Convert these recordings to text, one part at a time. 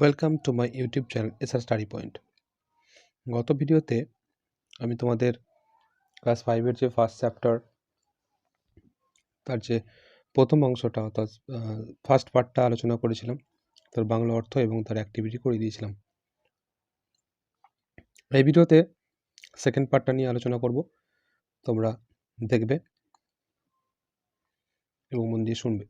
Welcome to my YouTube channel SR study point গত ভিডিওতে আমি তোমাদের ক্লাস ফাইভের যে ফার্স্ট চ্যাপ্টার তার যে প্রথম অংশটা, অর্থাৎ ফার্স্ট পার্টটা আলোচনা করেছিলাম, তার বাংলা অর্থ এবং তার অ্যাক্টিভিটি করে দিয়েছিলাম। এই ভিডিওতে সেকেন্ড পার্টটা নিয়ে আলোচনা করব। তোমরা দেখবে এবং মন দিয়ে শুনবে।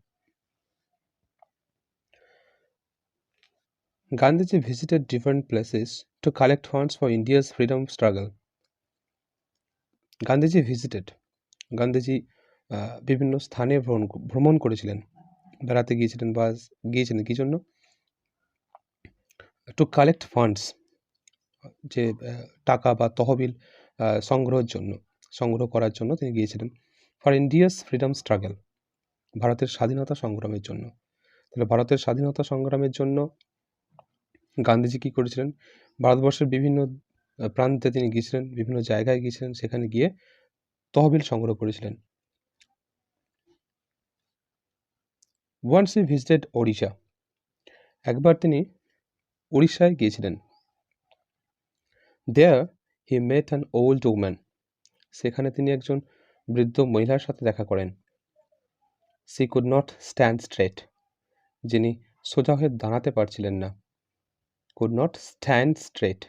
Gandhiji visited different places to collect funds for India's freedom struggle. Gandhiji visited Gandhiji ah, বিভিন্ন স্থানে ভ্রমণ ভ্রমণ করেছিলেন। বেড়াতে গিয়েছিলেন বা গিয়েছিলেন। কী জন্য? টু কালেক্ট ফান্ডস যে টাকা বা তহবিল সংগ্রহের জন্য সংগ্রহ করার জন্য তিনি গিয়েছিলেন। ফর ইন্ডিয়াস ফ্রিডম স্ট্রাগল ভারতের স্বাধীনতা সংগ্রামের জন্য। তাহলে ভারতের স্বাধীনতা সংগ্রামের জন্য গান্ধীজি কী করেছিলেন? ভারতবর্ষের বিভিন্ন প্রান্তে তিনি গিয়েছিলেন, বিভিন্ন জায়গায় গিয়েছিলেন, সেখানে গিয়ে তহবিল সংগ্রহ করেছিলেন। ওয়ান্স ই ভিজিটেড ওড়িশা একবার তিনি উড়িষ্যায় গিয়েছিলেন। There he met an old woman সেখানে তিনি একজন বৃদ্ধ মহিলার সাথে দেখা করেন। She could not stand straight যিনি সোজা হয়ে দাঁড়াতে পারছিলেন না। কুড নট স্ট্যান্ড স্ট্রেট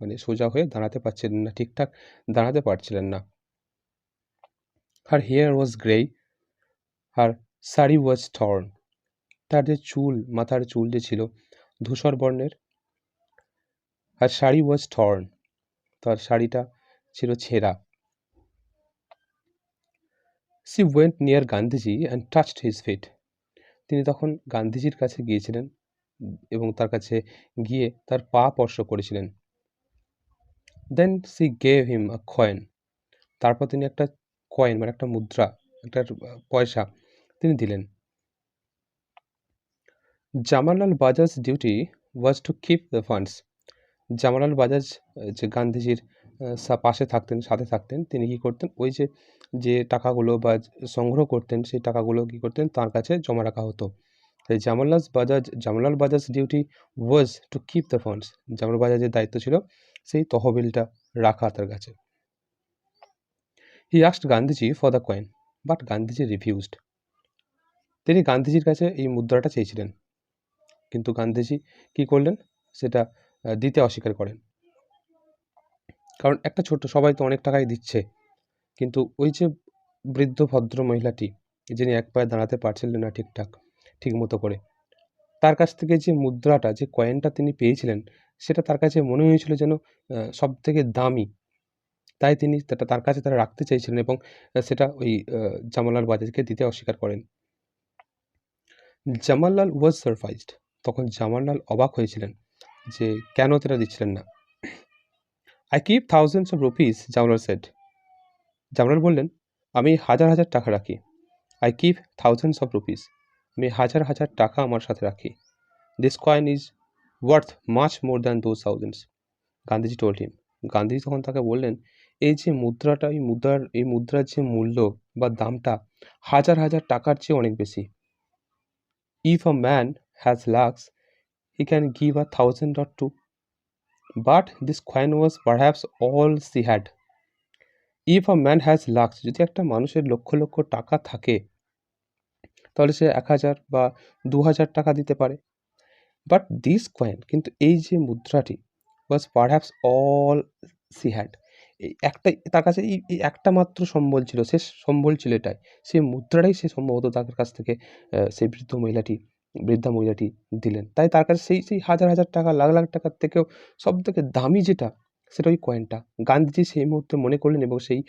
মানে সোজা হয়ে দাঁড়াতে পারছিলেন না, ঠিকঠাক দাঁড়াতে পারছিলেন না। হার হেয়ার ওয়াজ গ্রে আর শাড়ি ওয়াজ টর্ন তার যে চুল, মাথার চুল যে ছিল, ধূসর বর্ণের আর শাড়ি ওয়াজ টর্ন তার শাড়িটা ছিল ছেঁড়া। She went near Gandhiji and touched his feet তিনি তখন গান্ধীজির কাছে গিয়েছিলেন। এবং তার কাছে গিয়ে তার পা স্পর্শ করেছিলেন। Then she gave him a coin তারপর তিনি একটা কয়েন মানে একটা মুদ্রা, একটা পয়সা তিনি দিলেন। Jamalal Bajaj duty was to keep the funds Jamalal Bajaj, যে গান্ধীজির পাশে থাকতেন, সাথে থাকতেন, তিনি কি করতেন? ওই যে যে টাকাগুলো বা সংগ্রহ করতেন, সেই টাকাগুলো কি করতেন? তার কাছে জমা রাখা হতো। তাই Jamalal Bajaj Jamalal Bajaj duty was to keep the funds Jamal বাজাজের দায়িত্ব ছিল, সেই তহবিলটা রাখা তার কাছে। He asked Gandhiji for the coin but Gandhiji refused তিনি গান্ধীজির কাছে এই মুদ্রাটা চেয়েছিলেন। কিন্তু গান্ধীজি কি করলেন? সেটা দিতে অস্বীকার করেন। কারণ একটা ছোট্ট, সবাই তো অনেক টাকাই দিচ্ছে। কিন্তু ওই যে বৃদ্ধ ভদ্র মহিলাটি, যিনি এক পায়ে দাঁড়াতে পারছিলেন না ঠিকঠাক ঠিক মতো করে। তার কাছ থেকে যে মুদ্রাটা, যে কয়েনটা তিনি পেয়েছিলেন, সেটা তার কাছে মনে হয়েছিল যেন সব থেকে দামি। তাই তিনি তার কাছে তারা রাখতে চাইছিলেন এবং সেটা ওই জামালাল বাজাজকে দিতে অস্বীকার করেন। জামাললাল ওয়াজ সারপ্রাইজড তখন জামাললাল অবাক হয়েছিলেন যে কেন তারা দিচ্ছিলেন না। I keep thousands of rupees Jamalal said Jamalal বললেন, আমি হাজার হাজার টাকা রাখি। I keep thousands of rupees আমি হাজার হাজার টাকা আমার সাথে রাখি। This coin is worth much more than those thousands Gandhiji told him Gandhiji তখন তাকে বললেন, এই যে মুদ্রাটা, এই মুদ্রার এই মুদ্রার যে মূল্য বা দামটা হাজার হাজার টাকার চেয়ে অনেক বেশি। If a man has lakhs he can give a thousand dot two but this coin was perhaps all she had if a man has lakhs যদি একটা মানুষের লক্ষ লক্ষ টাকা থাকে তাহলে সে এক হাজার বা দু হাজার টাকা দিতে পারে। বাট দিস কয়েন কিন্তু এই যে মুদ্রাটি was perhaps all she had এই একটাই, তার কাছে এই একটা মাত্র সম্বল ছিল সে সম্বল ছিল এটাই। সেই মুদ্রাটাই সে সম্ভবত তার কাছ থেকে সেই বৃদ্ধ মহিলাটি, বৃদ্ধা মহিলাটি দিলেন। তাই তার কাছে সেই সেই হাজার হাজার টাকা, লাখ লাখ টাকার থেকেও সব থেকে দামি যেটা, সেটা ওই কয়েনটা গান্ধীজি সেই মুহূর্তে মনে করলেন এবং সেই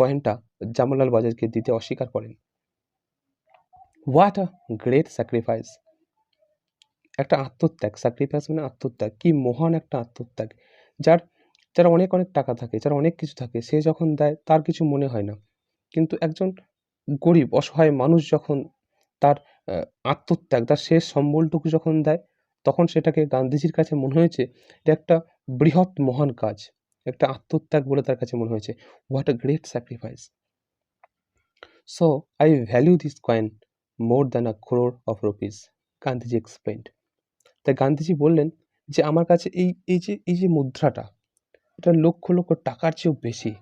কয়েনটা জামালাল বাজারকে দিতে অস্বীকার করেন। হোয়াট আ গ্রেট স্যাক্রিফাইস একটা আত্মত্যাগ স্যাক্রিফাইস মানে আত্মত্যাগ। কি মহান একটা আত্মত্যাগ। যার যার অনেক অনেক টাকা থাকে, যার অনেক কিছু থাকে, সে যখন দেয়, তার কিছু মনে হয় না। কিন্তু একজন গরিব, অসহায় মানুষ যখন তার আত্মত্যাগ, তার শেষ সম্বলটুকু যখন দেয়, তখন সেটাকে গান্ধীজির কাছে মনে হয়েছে, এটা একটা বৃহৎ মহান কাজ। একটা আত্মত্যাগ বলে তার কাছে মনে হয়েছে। What a great sacrifice so I value this coin more than a crore of rupees Gandhiji explained তাই গান্ধীজি বললেন যে, আমার কাছে এই এই যে এই যে মুদ্রাটা, এটা লক্ষ লক্ষ টাকার চেয়েও বেশি।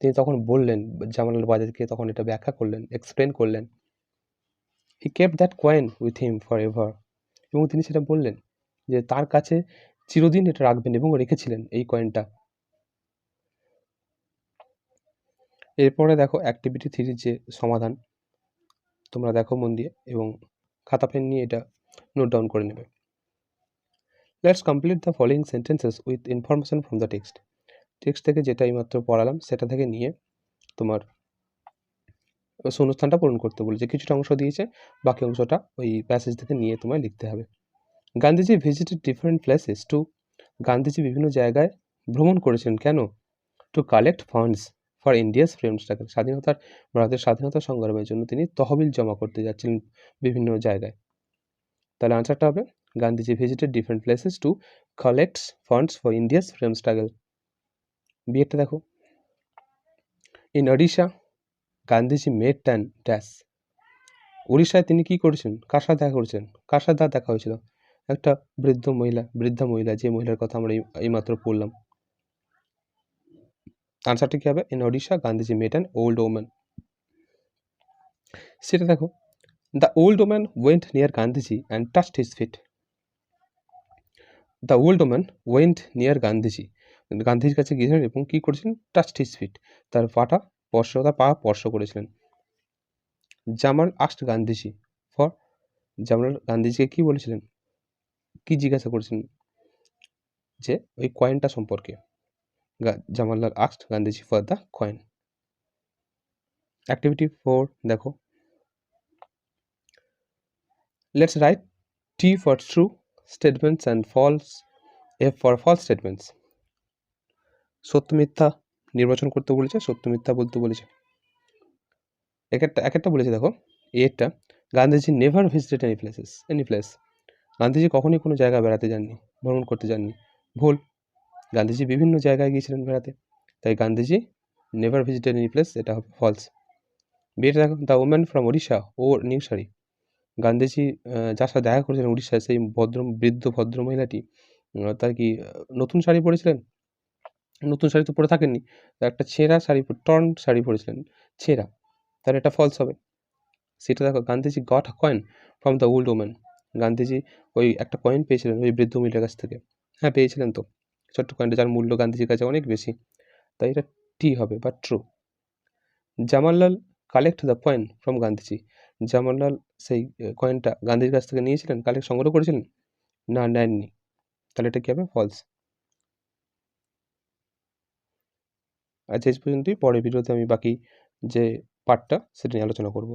তিনি তখন বললেন, জামালাল বাজারকে তখন এটা ব্যাখ্যা করলেন এক্সপ্লেন করলেন। He kept that coin with him forever এবং তিনি সেটা বললেন যে, তার কাছে চিরদিন এটা রাখবেন এবং রেখেছিলেন এই কয়েনটা এরপরে দেখো অ্যাক্টিভিটি থ্রির যে সমাধান। তোমরা দেখো মন দিয়ে এবং খাতা পেন নিয়ে এটা নোট ডাউন করে নেবে। Let's complete the following sentences with information from the text text থেকে যেটা এইমাত্র পড়ালাম, সেটা থেকে নিয়ে তোমার শূন্যস্থানটা পূরণ করতে বলেছে। কিছুটা অংশ দিয়েছে, বাকি অংশটা ওই প্যাসেজ থেকে নিয়ে তোমায় লিখতে হবে। Gandhiji visited different places to Gandhiji বিভিন্ন জায়গায় ভ্রমণ করেছেন। কেন? To collect funds for India's freedom struggle স্বাধীনতার, ভারতের স্বাধীনতা সংগ্রামের জন্য তিনি তহবিল জমা করতে যাচ্ছিলেন বিভিন্ন জায়গায়। তাহলে আনসারটা হবে Gandhiji visited different places to collect funds for India's freedom struggle বিয়েটা দেখো। In Odisha Gandhiji met and dash উড়িষ্যায় তিনি কি করেছেন? কার সাথে দেখা করেছেন। কার সাথে দেখা হয়েছিল। একটা বৃদ্ধ মহিলা, বৃদ্ধা মহিলা, যে মহিলার কথা আমরা এই এইমাত্র পড়লাম। আনসারটা কী হবে? In Odisha Gandhiji met an old woman সেটা দেখো the old woman went near Gandhiji and touched his feet the old woman went near Gandhiji গান্ধীজির কাছে গিয়েছিলেন এবং কী করেছিলেন? টাচড হিজ ফিট তার পাটা স্পর্শ, তার পা স্পর্শ করেছিলেন। জামাল আস্ট গান্ধীজি ফর জামাল গান্ধীজিকে কী বলেছিলেন? কি জিজ্ঞাসা করেছিলেন? যে ওই কয়েনটা সম্পর্কে। Jamalal asked Gandhiji for the coin activity four দেখো। Let's write T for true statements and false F for false statements সত্য মিথ্যা নির্বাচন করতে বলেছে, সত্য মিথ্যা বলতে বলেছে। এক একটা এক একটা বলেছে, দেখো। এরটা Gandhiji never visited any places any place Gandhiji কখনোই কোনো জায়গা বেড়াতে যাননি, ভ্রমণ করতে যাননি। ভুল। গান্ধীজি বিভিন্ন জায়গায় গিয়েছিলেন বেড়াতে। তাই Gandhiji never visited any place এটা হবে ফলস বিয়েটা দেখো দ্য ওম্যান ফ্রম উড়িষ্যা ও নিউ শাড়ি গান্ধীজি যার সাথে দেখা করেছিলেন উড়িষ্যায়, সেই ভদ্র, বৃদ্ধ ভদ্র মহিলাটি তার কি, নতুন শাড়ি পরেছিলেন? নতুন শাড়ি তো পরে থাকেননি একটা ছেঁড়া শাড়ি টর্ন শাড়ি পরেছিলেন, ছেঁড়া তাহলে এটা ফলস হবে। সেটা দেখো, Gandhiji got coin from the old woman Gandhiji ওই একটা কয়েন পেয়েছিলেন ওই বৃদ্ধ মহিলার কাছ থেকে। হ্যাঁ পেয়েছিলেন তো। ছোট্ট কয়েনটা যার মূল্য গান্ধীজির কাছে অনেক বেশি। তাই এটা টি হবে বা true Jamalal collect the coin from Gandhiji Jamalal সেই কয়েনটা গান্ধীর কাছ থেকে নিয়েছিলেন কালেক্ট সংগ্রহ করেছিলেন? না, নেননি। তাহলে এটা কী হবে? ফলস আজ এই পর্যন্তই। পরের ভিডিওতে আমি বাকি যে পার্টটা সেটা নিয়ে আলোচনা করব।